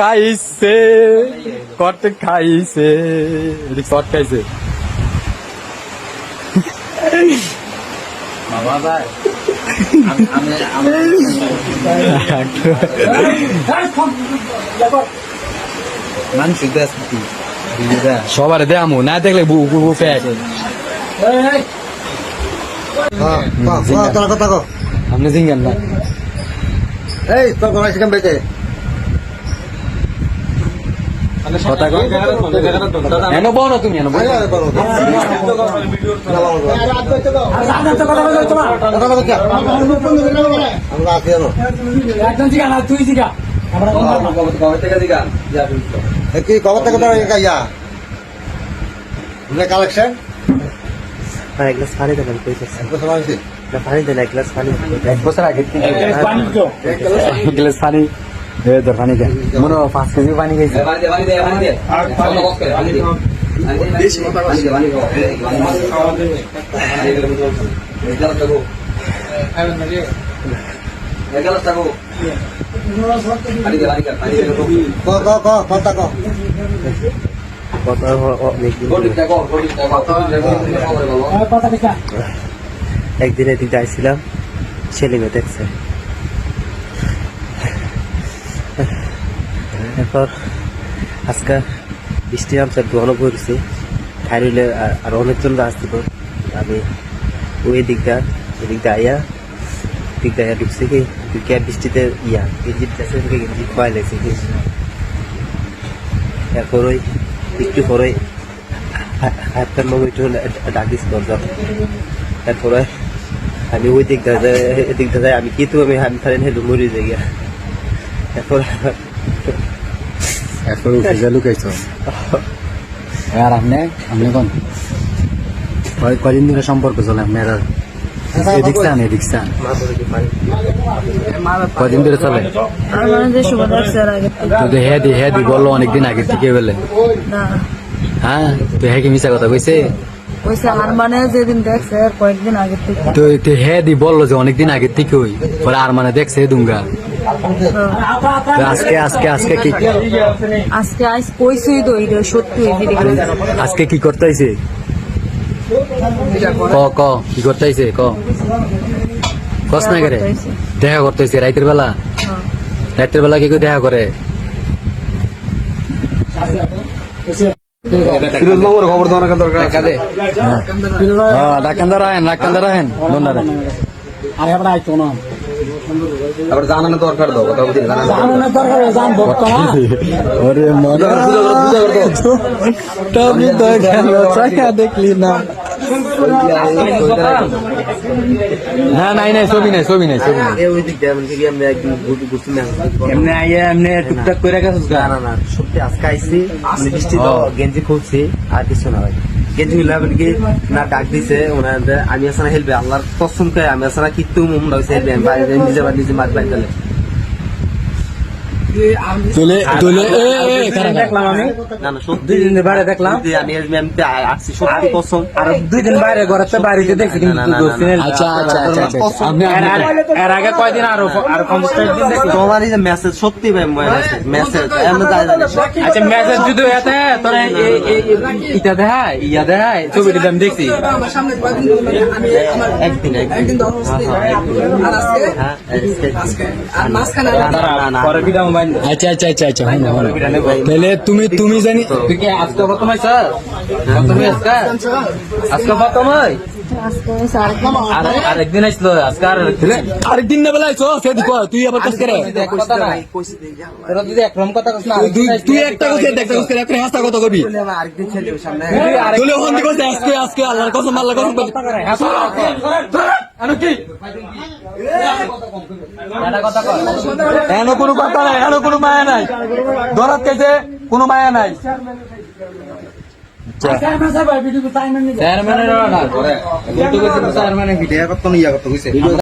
খাইছে কট খাইছে এদিক শর্ট খাইছে। বাবা ভাই আমি সবার না দেখলে হ্যাঁ তোর কথা কো আপনি জিঙ্গান না। এই তোর শিখাম বেটে পানি দেবেন এক গ্লাস পানি এক গ্লাস পানি। এ পানি কে মনে পাঁচ কেজি পানি খাইছে পানি দে পানি দে পানি দে পানি দে পানি দে বেশি মতো পানি দে পানি খাও পানি দে এগারো টাকো এগারো টাকো পানি দে পানি খা পানি দে ক ক ক কথা ক কত অনেক দিন গোটি টাকো গোটি টাকো কথা বলো একদিন এদিক যাইছিলাম ছেলে মেয়ে দেখছে এরপর আজকে বৃষ্টি নামছে দোয়ানো পড়ছে খাইলে আর অনেকজন আসছিল আমি ওই দিকটা এদিকটা আইয়া দিকটা আইয়া ঢুকছে কি? ঢুকে বৃষ্টিতে ইয়া গেঞ্জি গেছে গেঞ্জি খোয়াই লাগছে কি? এরপর ওই একটু পরে হাতের লোক একটু ডাকিস দরজা তারপরে আমি ওই দিকটা যাই- এদিকটা যাই আমি কিন্তু আমি আমি খালি হেঁটে মরি যাই গিয়া এরপর উঠে লুকাইছ। আর আপনি? আপনি কোন? কদিন ধরে সম্পর্ক চলে আর? এদিক চান এদিক চান। মা বলে কি পানি? কদিন ধরে চলে? আমাদের শুভ দেখছে আর আগে থেকে। তো হে দি বলল অনেকদিন আগে থেকে বলে। হ্যাঁ? তো হ্যাঁ কি মিশা কথা কইছে? আর মানে যেদিন দেখছে কয়েকদিন আগে থেকে। তো তো দি বলল যে অনেকদিন আগে থেকে ওই পরে আর মানে দেখছে দুঙ্গা আজকে আজকে আজকে কি আজকে আইস কইছই তো এটা সত্যি আজকে কি করতে আইছে ক ক কি করতে আইছে ক কস না করে দেখা করতেছে রাইতের বেলা রাইতের বেলা কি করে দেখা করে হ্যাঁ ডাকান্দার আহেন ডাকান্দার আহেন আবার জানানো দরকার দাও কথা বুঝি জানানো মনে তো গেল চাকা দেখলি না। না নাই নাই ছবি নাই ছবি নাই ছবি নাই। এ ওই দিক দিয়ে এমনকি আমি একদিন ঘুরতে ঘুরতে না এমনি আইয়া এমনি টুকটাক করে গেছিস না না সত্যি আজকে আইসি মানে বৃষ্টি তো গেঞ্জি খুলছি আর কিছু না ভাই। খুললে হবে কি না ডাক দিছে ওনার আমি আসলে হেলবে আল্লাহর কসম আমি আসলে কিত্তু মুমরা হইছে হেলবে আমি নিজে নিজে মাত বাইরে তুলে তুলে এ এ কারা দেখলাম আমি। না না সত্যি। দুই দিন বাইরে দেখলাম। আমি আমি আমি আসছি সত্যি। কসম আর দুই দিন বাইরে ঘরেতে বাড়িতে দেখছি কিন্তু না, না, না, দোস্ত না, না। আচ্ছা আচ্ছা আপনি এর আগে কয়দিন আরও আর পঞ্চাশ দিন দেখছি তোমার যে মেসেজ সত্যি ভাই মেসেজ আচ্ছা মেসেজ যদি এতে তোর ইটা দেখায় ইয়া দেখায় ছবিটি আমি দেখছি। একদিন একদিন। হ্যাঁ আচ্ছা আচ্ছা আচ্ছা আচ্ছা হ্যাঁ তাহলে তুমি তুমি জানি আজকে প্রথম স্যার তুমি আজকে? আজকে প্রথম আরেকদিন আর আরেকদিন আসলো আজকে আর আরেকদিন না বেলা আইছো সে দিকো তুই আবার কাজ করে। তুই একটা কথা একটা কথা একটা হাসা কথা কবি। আরেকদিন ছেলে সামনে। তুই হন দিবস আজকে আজকে আল্লাহর কসম আল্লাহর কসম বলি আনো কি এনো কোনো কথা নাই এনো কোনো মায়া নাই। ধরাত কেছে কোনো মায়া নাই। চেয়ারম্যানের না চেয়ারম্যানের